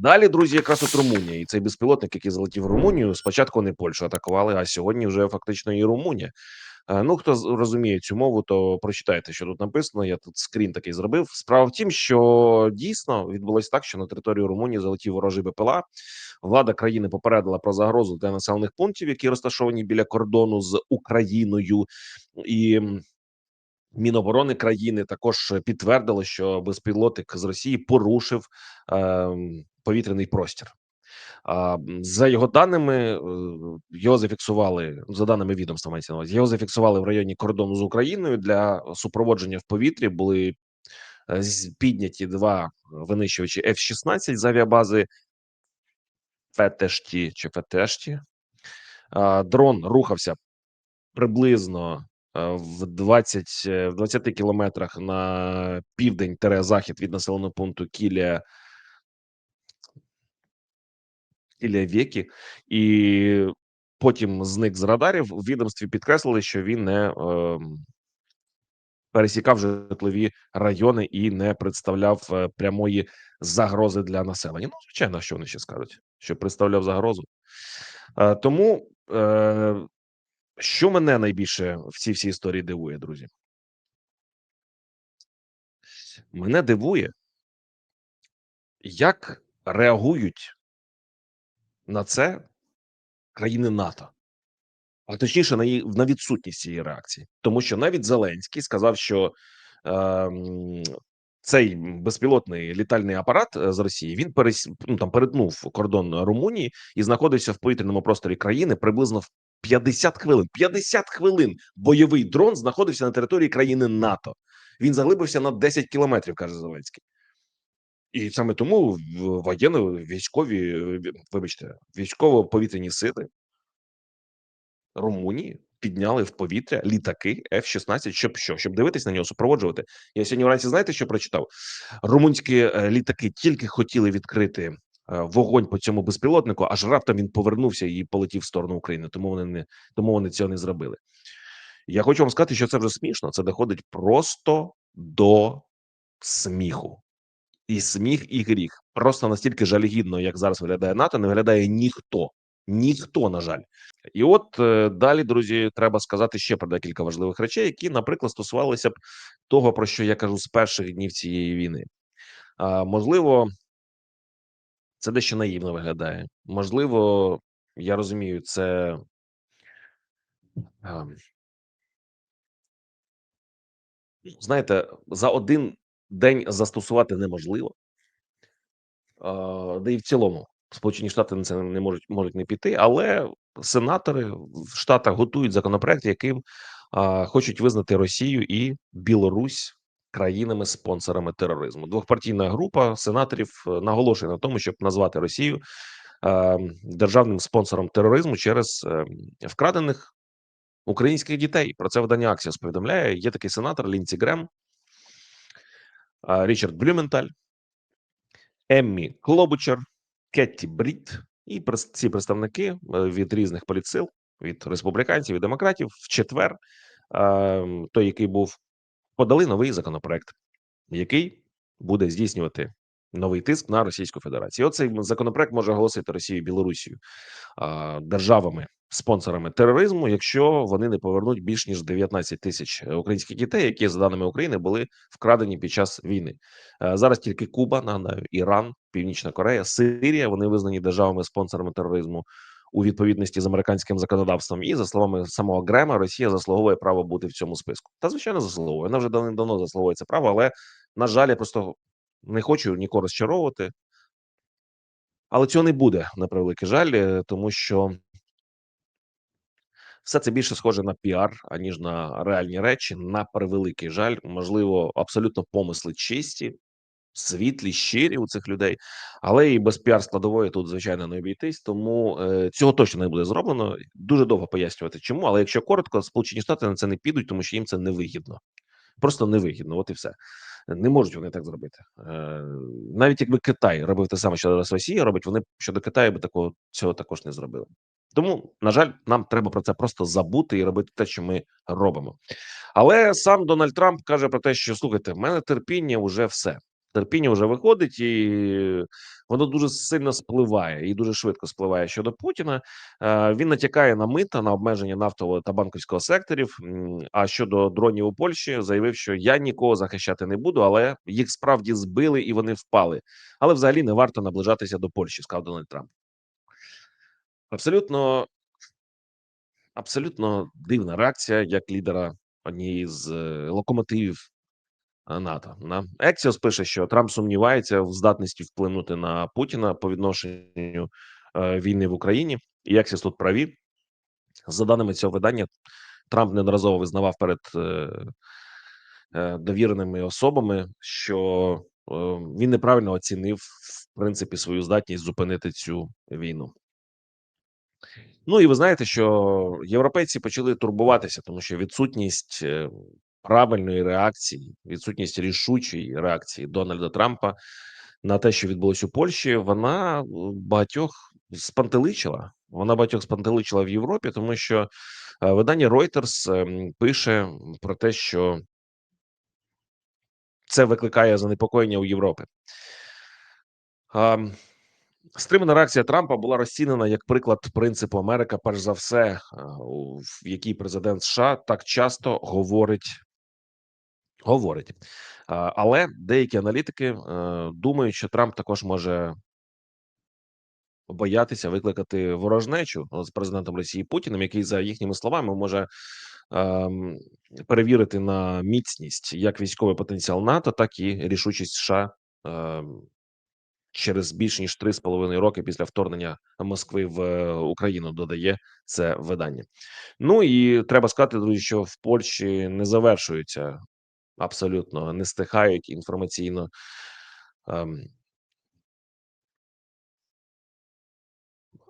Далі, друзі, якраз от Румунія, і цей безпілотник, який залетів в Румунію. Спочатку не Польщу атакували, а сьогодні вже фактично і Румунія. Е, Ну, хто розуміє цю мову, то прочитайте, що тут написано. Я тут скрін такий зробив. Справа в тім, що дійсно відбулося так, що на територію Румунії залетів ворожий БПЛА. Влада країни попередила про загрозу для населених пунктів, які розташовані біля кордону з Україною, і Міноборони країни також підтвердило, що безпілотник з Росії порушив ем, повітряний простір. А, за його даними, е, його зафіксували за даними відомства. мається його зафіксували в районі кордону з Україною для супроводження в повітрі. Були е, підняті два винищувачі F-16 з авіабази Фетешті чи Фетешті. Дрон рухався приблизно е, в 20, е, в 20 кілометрах на південь захід від населеного пункту Кілія Кілія Вєкі, і потім зник з радарів. У відомстві підкреслили, що він не ем, пересікав житлові райони і не представляв е, прямої загрози для населення. Ну, звичайно, що вони ще скажуть, що представляв загрозу. Е, тому е, що мене найбільше в цій всій історії дивує, друзі? Мене дивує, як реагують на це країни НАТО, а точніше, на її на відсутність цієї реакції, тому що навіть Зеленський сказав, що ем, цей безпілотний літальний апарат е, з Росії він перес, ну, там перетнув кордон Румунії і знаходився в повітряному просторі країни приблизно в 50 хвилин. 50 хвилин бойовий дрон знаходився на території країни НАТО. Він заглибився на 10 кілометрів, каже Зеленський. І саме тому воєнно військові, вибачте, військово-повітряні сили Румунії підняли в повітря літаки F-16, щоб що? Щоб дивитись на нього, супроводжувати. Я сьогодні вранці знаєте, що прочитав? Румунські е, літаки тільки хотіли відкрити вогонь по цьому безпілотнику, аж раптом він повернувся і полетів в сторону України. Тому вони не тому вони цього не зробили. Я хочу вам сказати, що це вже смішно. Це доходить просто до сміху. І сміх, і гріх. Просто настільки жалюгідно, як зараз виглядає НАТО, не виглядає ніхто. Ніхто, на жаль. І от е, далі, друзі, треба сказати ще про декілька важливих речей, які, наприклад, стосувалися б того, про що я кажу з перших днів цієї війни. А, можливо, це дещо наївно виглядає. Можливо, я розумію, це. ем, Знаєте, за один день застосувати неможливо. Да і в цілому Сполучені Штати на це не можуть можуть не піти, але сенатори в Штатах готують законопроект, яким хочуть визнати Росію і Білорусь країнами-спонсорами тероризму. Двохпартійна група сенаторів е, наголошує на тому, щоб назвати Росію е, державним спонсором тероризму через е, вкрадених українських дітей. Про це видання Аксіос повідомляє. Є такий сенатор Лінці Грем, а, Річард Блюменталь. Еммі Клобучер, Кетті Бріт і ці представники е, від різних політсил, від республіканців і демократів в четвер, е, той, який був, подали новий законопроект, який буде здійснювати новий тиск на Російську Федерацію. Оцей законопроект може оголосити Росію і Білорусію державами. Спонсорами тероризму, якщо вони не повернуть більш ніж 19 тисяч українських дітей, які за даними України були вкрадені під час війни. Е, Зараз тільки Куба, нагадаю, Іран, Північна Корея, Сирія. Вони визнані державами спонсорами тероризму у відповідності з американським законодавством. І за словами самого Грема, Росія заслуговує право бути в цьому списку. Та звичайно заслуговує. Вона вже давно заслуговує це право, але на жаль, я просто не хочу нікого розчаровувати. Але цього не буде на превеликий жаль, е, тому що все це більше схоже на піар, аніж на реальні речі. На превеликий жаль, можливо, абсолютно помисли чисті, світлі, щирі у цих людей, але і без піар складової тут звичайно не обійтись. Тому е, цього точно не буде зроблено. Дуже довго пояснювати, чому. Але якщо коротко, Сполучені Штати на це не підуть, тому що їм це невигідно. Просто невигідно. От і все. Не можуть вони так зробити. Е, навіть якби Китай робив те саме, що зараз Росія робить, вони щодо Китаю би такого цього також не зробили. Тому, на жаль, нам треба про це просто забути і робити те, що ми робимо. Але сам Дональд Трамп каже про те, що слухайте, в мене терпіння вже все. Терпіння вже виходить, і воно дуже сильно спливає і дуже швидко спливає щодо Путіна. Е, Він натякає на мита на обмеження нафтового та банківського секторів. А щодо дронів у Польщі, заявив, що я нікого захищати не буду, але їх справді збили і вони впали. Але взагалі не варто наближатися до Польщі, сказав Дональд Трамп. Абсолютно абсолютно дивна реакція як лідера однієї з е, локомотивів НАТО. На Ексіос пише, що Трамп сумнівається в здатності вплинути на Путіна по відношенню е, війни в Україні. І Ексіос тут праві. За даними цього видання, Трамп неодноразово визнавав перед е, е, довіреними особами, що е, він неправильно оцінив в принципі свою здатність зупинити цю війну. Ну і ви знаєте, що європейці почали турбуватися, тому що відсутність е, правильної реакції, відсутність рішучої реакції Дональда Трампа на те, що відбулося у Польщі, вона е, багатьох спантеличила. Вона багатьох спантеличила в Європі, тому що е, видання Reuters ем, пише про те, що це викликає занепокоєння у Європи. Стримана реакція Трампа була розцінена як приклад принципу Америка, перш за все, е, в якій президент США так часто говорить. Говорить, але деякі аналітики е, думають, що Трамп також може боятися викликати ворожнечу з президентом Росії Путіним, який за їхніми словами може ем, перевірити на міцність як військовий потенціал НАТО, так і рішучість США ем, через більш ніж три з половиною роки після вторгнення Москви в е, Україну. Додає це видання. Ну і треба сказати, друзі, що в Польщі не завершуються абсолютно, не стихають інформаційно. ем,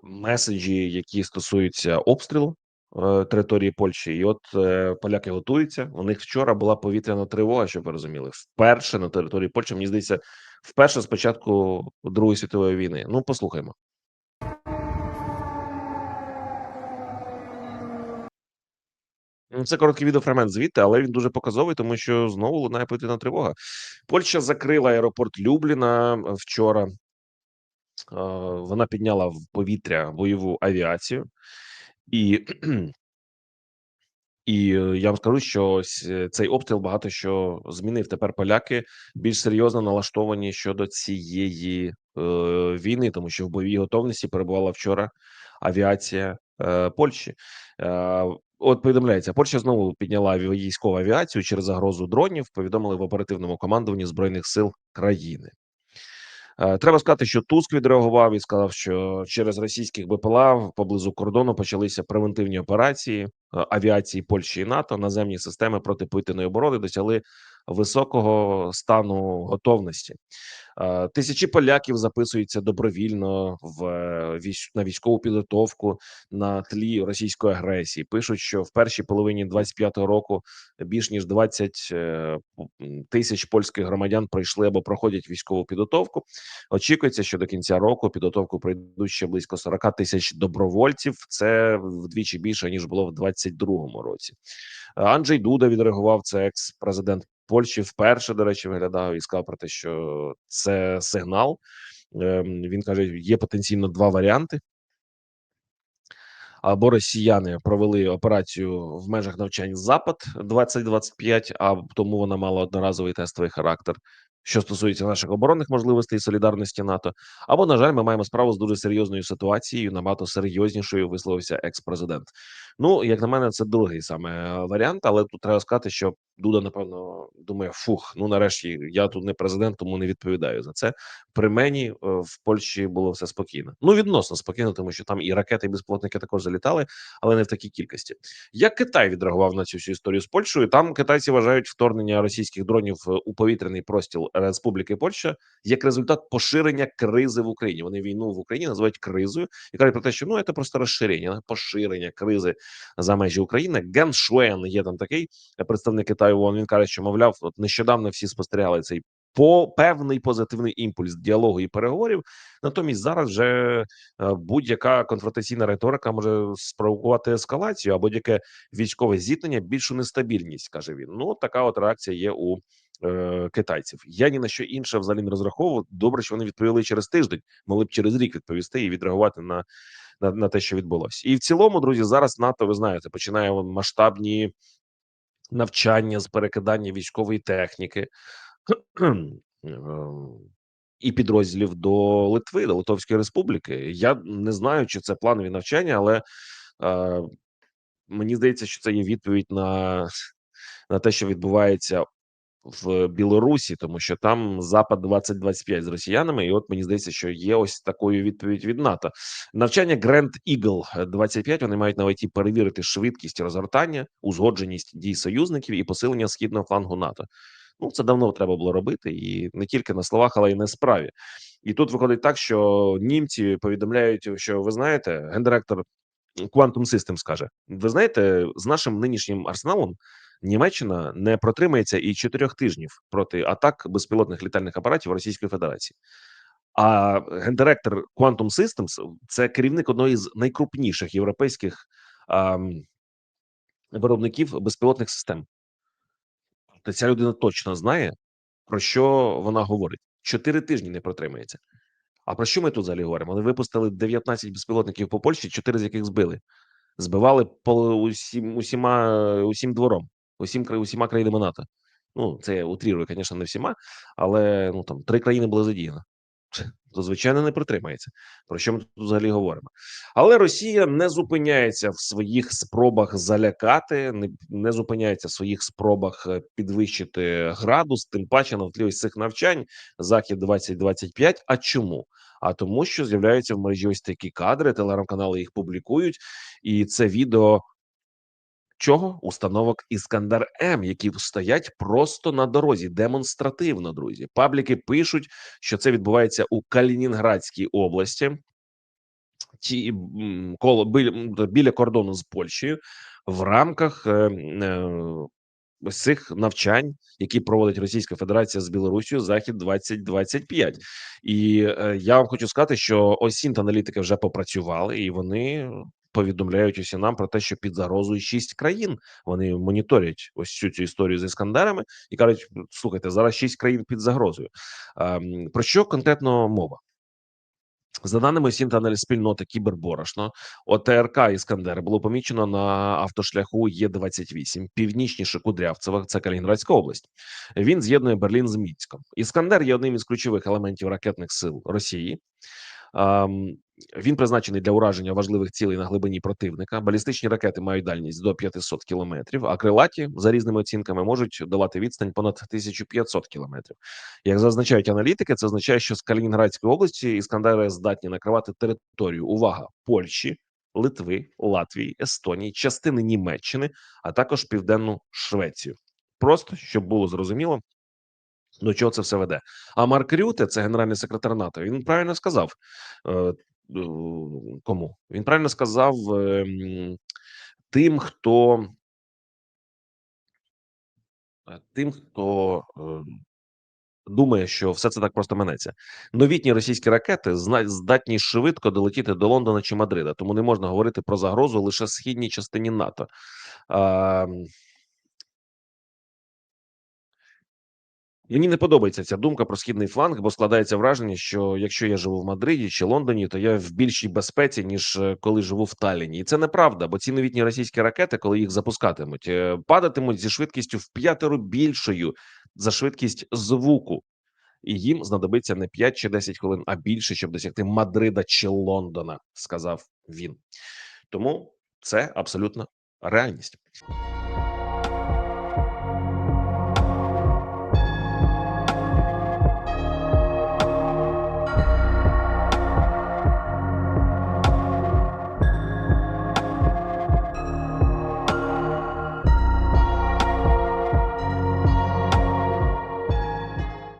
меседжі, які стосуються обстрілу е, території Польщі, і от е, поляки готуються. У них вчора була повітряна тривога, щоб ви розуміли, вперше на території Польщі. Мені здається, вперше з початку Другої світової війни. Ну, послухаймо. Це короткий відеофрагмент звідти, але він дуже показовий, тому що знову лунає повітряна тривога. Польща закрила аеропорт Любліна е, вчора. Е, Вона підняла в повітря бойову авіацію, і І е, я вам скажу, що ось цей обстріл багато що змінив. Тепер поляки більш серйозно налаштовані щодо цієї е, війни, тому що в бойовій готовності перебувала вчора авіація е, Польщі. Е, От повідомляється, Польща знову підняла військову авіацію через загрозу дронів. Повідомили в оперативному командуванні збройних сил країни. Е, Треба сказати, що Туск відреагував і сказав, що через російських БПЛА поблизу кордону почалися превентивні операції е, авіації Польщі і НАТО. Наземні системи протиповітряної оборони досягли високого стану готовності. Е, Тисячі поляків записуються добровільно в е, на військову підготовку на тлі російської агресії. Пишуть, що в першій половині 25-го року більш ніж 20 е, тисяч польських громадян пройшли або проходять військову підготовку. Очікується, що до кінця року підготовку пройдуть ще близько 40 тисяч добровольців. Це вдвічі більше ніж було в 22-му році. Анджей Дуда відреагував. Це екс-президент Польщі. Вперше до речі, виглядав і сказав про те, що це сигнал. Ем, Він каже: є потенційно два варіанти. Або росіяни провели операцію в межах навчань Запад 2025, а тому вона мала одноразовий тестовий характер. Що стосується наших оборонних можливостей і солідарності НАТО, або на жаль, ми маємо справу з дуже серйозною ситуацією, набагато серйознішою висловився екс-президент. Ну як на мене, це другий саме варіант, але тут треба сказати, що Дуда напевно думає: фух, ну нарешті я тут не президент, тому не відповідаю за це. При мені е, в Польщі було все спокійно. Ну відносно спокійно, тому що там і ракети, і безпілотники також залітали, але не в такій кількості. Як Китай відреагував на цю всю історію з Польщею? Там китайці вважають вторгнення російських дронів е, у повітряний простір Республіки Польща як результат поширення кризи в Україні. Вони війну в Україні називають кризою і кажуть про те, що ну це просто розширення, поширення кризи за межі України. Ген Шуен є там такий представник Китаю. Він каже, що мовляв, от нещодавно всі спостерігали цей по певний позитивний імпульс діалогу і переговорів. Натомість зараз вже е, будь-яка конфронтаційна риторика може спровокувати ескалацію, а будь-яке військове зіткнення більшу нестабільність, каже він. Ну така от реакція є у е, китайців. Я ні на що інше взагалі не розраховував. Добре, що вони відповіли через тиждень, могли б через рік відповісти і відреагувати на, на, на те, що відбулося. І в цілому, друзі, зараз НАТО, ви знаєте, починає масштабні навчання з перекидання військової техніки. І підрозділів до Литви, до Литовської Республіки. Я не знаю, чи це планові навчання, але е, мені здається, що це є відповідь на на те, що відбувається в Білорусі, тому що там запад 2025 з росіянами, і от мені здається, що є ось такою відповідь від НАТО. Навчання Grand Eagle 25 Вони мають на меті перевірити швидкість розгортання, узгодженість дій союзників і посилення східного флангу НАТО. Ну це давно треба було робити, і не тільки на словах, але й на справі. І тут виходить так, що німці повідомляють, що ви знаєте, гендиректор Quantum Systems каже: ви знаєте, з нашим нинішнім арсеналом Німеччина не протримається і чотирьох тижнів проти атак безпілотних літальних апаратів Російської Федерації. А гендиректор Quantum Systems – це керівник одної з найкрупніших європейських а, виробників безпілотних систем. То ця людина точно знає, про що вона говорить. Чотири тижні не протримається. А про що ми тут взагалі говоримо? Вони випустили 19 безпілотників по Польщі, чотири з яких збили, збивали по усім усіма усім двором, усім усіма країнами НАТО. Ну це я утрірую, звісно, не всіма, але ну там три країни були задіяно то звичайно не притримається. Про що ми тут взагалі говоримо? Але Росія не зупиняється в своїх спробах залякати, не, не зупиняється в своїх спробах е, підвищити градус, тим паче на тлі цих навчань захід 2025 А чому? А тому, що з'являються в мережі ось такі кадри, телеграм-канали їх публікують, і це відео Чого установок Іскандер М, які стоять просто на дорозі, демонстративно, друзі. Пабліки пишуть, що це відбувається у Калінінградській області, ті коло біля, біля кордону з Польщею. В рамках е, е, цих навчань, які проводить Російська Федерація з Білорусію, захід 2025 І е, я вам хочу сказати, що осінт аналітики вже попрацювали, і вони повідомляють усі нам про те, що під загрозою шість країн вони моніторять ось цю цю історію з іскандерами і кажуть: слухайте, зараз шість країн під загрозою. Про що конкретно мова? За даними Сінтанель спільноти Кіберборошно, ОТРК Іскандер було помічено на автошляху Є28, північніше Кудрявцева, це Калінінградська область. Він з'єднує Берлін з Мінськом. Іскандер є одним із ключових елементів ракетних сил Росії. Він призначений для ураження важливих цілей на глибині противника. Балістичні ракети мають дальність до 500 кілометрів, а крилаті за різними оцінками можуть долати відстань понад 1500 кілометрів. Як зазначають аналітики, це означає, що з Калінінградської області іскандери здатні накривати територію. Увага Польщі, Литви, Латвії, Естонії, частини Німеччини, а також Південну Швецію. Просто щоб було зрозуміло, до чого це все веде? А Марк Рюте, це генеральний секретар НАТО. Він правильно сказав е, кому? Він правильно сказав е, тим, хто тим, хто думає, що все це так просто минеться. Новітні російські ракети здатні швидко долетіти до Лондона чи Мадрида, тому не можна говорити про загрозу лише східній частині НАТО. Мені не подобається ця думка про східний фланг, бо складається враження, що якщо я живу в Мадриді чи Лондоні, то я в більшій безпеці ніж е, коли живу в Талліні. І це неправда, бо ці новітні російські ракети, коли їх запускатимуть, е, падатимуть зі швидкістю в п'ятеро більшою за швидкість звуку, і їм знадобиться не 5 чи 10 хвилин, а більше, щоб досягти Мадрида чи Лондона, сказав він. Тому це абсолютно реальність.